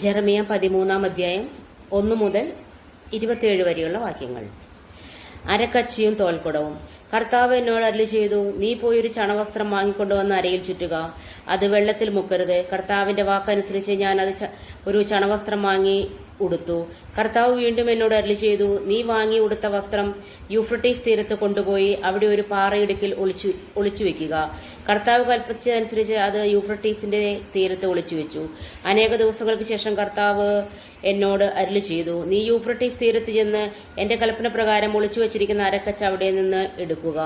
ജെറമിയ പതിമൂന്നാം അധ്യായം ഒന്നു മുതൽ ഇരുപത്തിയേഴ് വരെയുള്ള വാക്യങ്ങൾ. അരക്കച്ചിയും തോൽക്കുടവും. കർത്താവ് എന്നോട് അരളി ചെയ്തു നീ പോയൊരു ചണവസ്ത്രം വാങ്ങിക്കൊണ്ടുവന്ന് അരയിൽ ചുറ്റുക. അത് വെള്ളത്തിൽ മുക്കരുത്. കർത്താവിന്റെ വാക്കനുസരിച്ച് ഞാൻ അത് ഒരു ചണവസ്ത്രം വാങ്ങി ഉടുത്തു. കർത്താവ് വീണ്ടും എന്നോട് അരളി ചെയ്തു നീ വാങ്ങി ഉടുത്ത വസ്ത്രം യൂഫ്രട്ടീസ് തീരത്ത് കൊണ്ടുപോയി അവിടെ ഒരു പാറയിടുക്കിൽ ഒളിച്ചു ഒളിച്ചു വെക്കുക. കർത്താവ് കൽപ്പിച്ചതനുസരിച്ച് അത് യൂഫ്രട്ടീസിന്റെ തീരത്ത് ഒളിച്ചു വെച്ചു. അനേക ദിവസങ്ങൾക്ക് ശേഷം കർത്താവ് എന്നോട് അരളി ചെയ്തു നീ യൂഫ്രട്ടീസ് തീരത്ത് ചെന്ന് എന്റെ കൽപ്പന പ്രകാരം ഒളിച്ചു വെച്ചിരിക്കുന്ന അരക്കച്ച അവിടെ നിന്ന് എടുക്കുക.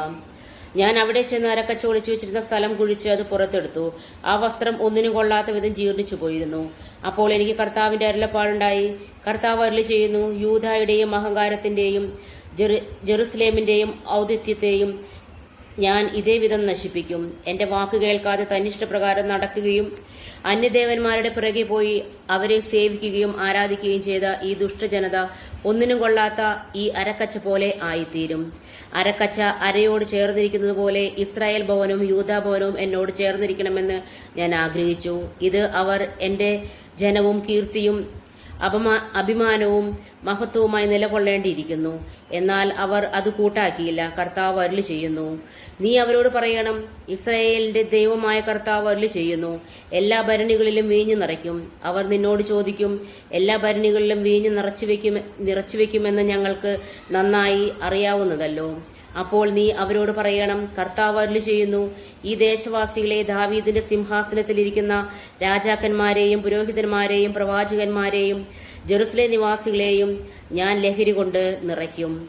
ഞാൻ അവിടെ ചെന്ന് അരക്കച്ച ഒളിച്ചു വെച്ചിരുന്ന സ്ഥലം കുഴിച്ച് അത് പുറത്തെടുത്തു. ആ വസ്ത്രം ഒന്നിനും കൊള്ളാത്ത വിധം ജീർണിച്ചു പോയിരുന്നു. അപ്പോൾ എനിക്ക് കർത്താവിന്റെ അരുളപ്പാടുണ്ടായി. കർത്താവ് അരുളി ചെയ്യുന്നു യൂതായുടെയും അഹങ്കാരത്തിന്റെയും ജെറു- ജെറുസലേമിന്റെയും ഔദിത്യത്തെയും ഞാൻ ഇതേവിധം നശിപ്പിക്കും. എന്റെ വാക്ക് കേൾക്കാതെ തന്നിഷ്ടപ്രകാരം നടക്കുകയും അന്യദേവന്മാരുടെ പിറകെ പോയി അവരെ സേവിക്കുകയും ആരാധിക്കുകയും ചെയ്ത ഈ ദുഷ്ടജനത ഒന്നിനും കൊള്ളാത്ത ഈ അരക്കച്ച പോലെ ആയിത്തീരും. അരക്കച്ച അരയോട് ചേർന്നിരിക്കുന്നത് പോലെ ഇസ്രായേൽ ഭവനും യൂതാ ഭവനവും എന്നോട് ചേർന്നിരിക്കണമെന്ന് ഞാൻ ആഗ്രഹിച്ചു. ഇത് അവർ എന്റെ ജനവും കീർത്തിയും അപമാ അഭിമാനവും മഹത്വവുമായി നിലകൊള്ളേണ്ടിയിരിക്കുന്നു. എന്നാൽ അവർ അത് കൂട്ടാക്കിയില്ല. കർത്താവ് അരുളി ചെയ്യുന്നു. നീ അവരോട് പറയണം ഇസ്രായേലിന്റെ ദൈവമായ കർത്താവ് അരുളി ചെയ്യുന്നു. എല്ലാ ഭരണികളിലും വീഞ്ഞു നിറയ്ക്കും. അവർ നിന്നോട് ചോദിക്കും എല്ലാ ഭരണികളിലും വീഞ്ഞു നിറച്ചു വെക്കും നിറച്ചു വെക്കുമെന്ന് ഞങ്ങൾക്ക് നന്നായി അറിയാവുന്നതല്ലോ. അപ്പോൾ നീ അവരോട് പറയണം കർത്താവ് അരുളി ചെയ്യുന്നു ഈ ദേശവാസികളെ ദാവീദിന്റെ സിംഹാസനത്തിലിരിക്കുന്ന രാജാക്കന്മാരെയും പുരോഹിതന്മാരെയും പ്രവാചകന്മാരെയും ജെറുസലേം നിവാസികളെയും ഞാൻ ലഹരി കൊണ്ട് നിറയ്ക്കും.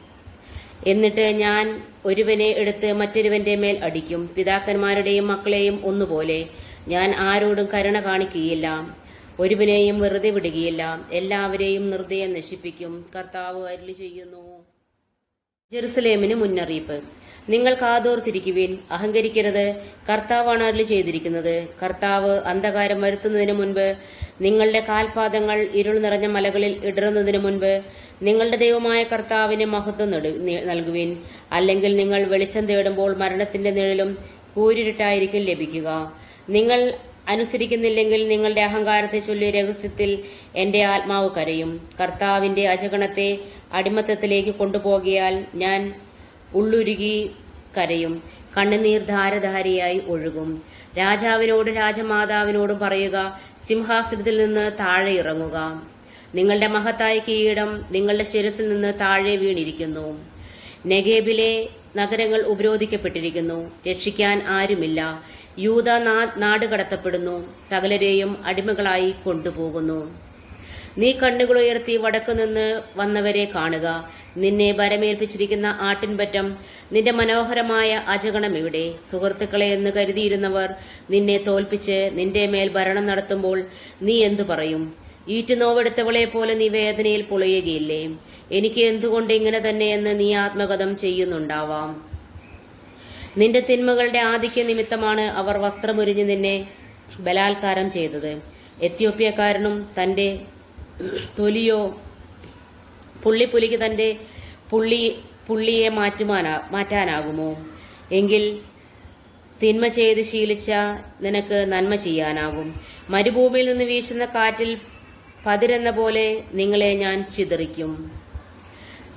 എന്നിട്ട് ഞാൻ ഒരുവനെ എടുത്ത് മറ്റൊരുവന്റെ മേൽ അടിക്കും. പിതാക്കന്മാരുടെയും മക്കളെയും ഒന്നുപോലെ ഞാൻ ആരോടും കരുണ കാണിക്കുകയില്ല. ഒരുവനെയും വെറുതെ വിടുകയില്ല. എല്ലാവരെയും നിർദ്ദയം നശിപ്പിക്കും. കർത്താവ് അരുളി ചെയ്യുന്നു. ജെറുസലേമിന് മുന്നറിയിപ്പ്. നിങ്ങൾ കാതോർത്തിരിക്കുവിൻ. അഹങ്കരിക്കരുത്. കർത്താവാണ് അരുളി ചെയ്തിരിക്കുന്നത്. കർത്താവ് അന്ധകാരം വരുത്തുന്നതിന് മുൻപ് നിങ്ങളുടെ കാൽപാദങ്ങൾ ഇരുൾ നിറഞ്ഞ മലകളിൽ ഇടറുന്നതിന് മുൻപ് നിങ്ങളുടെ ദൈവമായ കർത്താവിന് മഹത്വം നൽകുവിൻ. അല്ലെങ്കിൽ നിങ്ങൾ വെളിച്ചം തേടുമ്പോൾ മരണത്തിന്റെ നിഴലും കൂരിരുട്ടായിരിക്കും ലഭിക്കുക. നിങ്ങൾ അനുസരിക്കുന്നില്ലെങ്കിൽ നിങ്ങളുടെ അഹങ്കാരത്തെ ചൊല്ലി രഹസ്യത്തിൽ എന്റെ ആത്മാവ് കരയും. കർത്താവിന്റെ അജഗണത്തെ അടിമത്തത്തിലേക്ക് കൊണ്ടുപോകിയാൽ ഞാൻ ഉള്ളുരുകി കരയും. കണ്ണുനീർ ധാരധാരിയായി ഒഴുകും. രാജാവിനോട് രാജമാതാവിനോടും പറയുക സിംഹാസനത്തിൽ നിന്ന് താഴെ ഇറങ്ങുക. നിങ്ങളുടെ മഹത്തായ കീടം നിങ്ങളുടെ ശിരസിൽ നിന്ന് താഴെ വീണിരിക്കുന്നു. നെഗേബിലെ നഗരങ്ങൾ ഉപരോധിക്കപ്പെട്ടിരിക്കുന്നു. രക്ഷിക്കാൻ ആരുമില്ല. യൂത നാട് കടത്തപ്പെടുന്നു. സകലരെയും അടിമകളായി കൊണ്ടുപോകുന്നു. നീ കണ്ണുകൾ ഉയർത്തി വടക്കു നിന്ന് വന്നവരെ കാണുക. നിന്നെ വരമേൽപ്പിച്ചിരിക്കുന്ന ആട്ടിൻപറ്റം നിന്റെ മനോഹരമായ അജഗണം ഇവിടെ സുഹൃത്തുക്കളെ എന്ന് കരുതിയിരുന്നവർ നിന്നെ തോൽപ്പിച്ച് നിന്റെ മേൽ ഭരണം നടത്തുമ്പോൾ നീ എന്തു പറയും? ഈറ്റുനോവെടുത്തവളെ പോലെ നീ വേദനയിൽ പൊളിയുകയില്ലേ? എനിക്ക് എന്തുകൊണ്ട് ഇങ്ങനെ തന്നെ എന്ന് നീ ആത്മകഥം ചെയ്യുന്നുണ്ടാവാം. നിന്റെ തിന്മകളുടെ ആധിക്യ നിമിത്തമാണ് അവർ വസ്ത്രമൊരിഞ്ഞ് നിന്നെ ബലാത്കാരം ചെയ്തത്. എത്യോപ്യക്കാരനും തന്റെ തൊലിയോ പുള്ളിപ്പുലിക്ക് തന്റെ പുള്ളി പുള്ളിയെ മാറ്റുമാനാ മാറ്റാനാകുമോ? എങ്കിൽ തിന്മ ചെയ്ത് ശീലിച്ച നിനക്ക് നന്മ ചെയ്യാനാകും മരുഭൂമിയിൽ നിന്ന് വീശുന്ന കാറ്റിൽ പതിരെന്ന പോലെ നിങ്ങളെ ഞാൻ ചിതറിക്കും.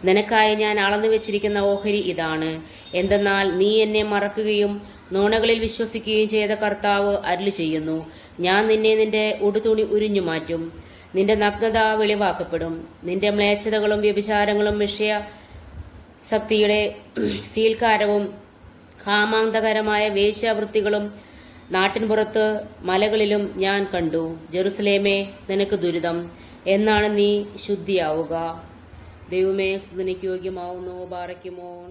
നിനക്കായി ഞാൻ അളന്നു വെച്ചിരിക്കുന്ന ഓഹരി ഇതാണ്. എന്തെന്നാൽ നീ എന്നെ മറക്കുകയും നോണകളിൽ വിശ്വസിക്കുകയും ചെയ്ത കർത്താവ് അരുളി ചെയ്യുന്നു. ഞാൻ നിന്നെ നിന്റെ ഉടുതുണി ഉരിഞ്ഞു മാറ്റും നിന്റെ നഗ്നത വെളിവാക്കപ്പെടും. നിന്റെ മ്ലേച്ഛതകളും വ്യഭിചാരങ്ങളും വിഷയ ശക്തിയുടെ സീൽക്കാരവും കാമാന്തകരമായ വേശ്യാവൃത്തികളും നാട്ടിൻപുറത്ത് മലകളിലും ഞാൻ കണ്ടു. ജെറുസലേമേ നിനക്ക് ദുരിതം. എന്നാണ് നീ ശുദ്ധിയാവുക. ദൈവമേ സ്തുതിക്ക് യോഗ്യമാവുന്നു ബാറയ്ക്കുമോൻ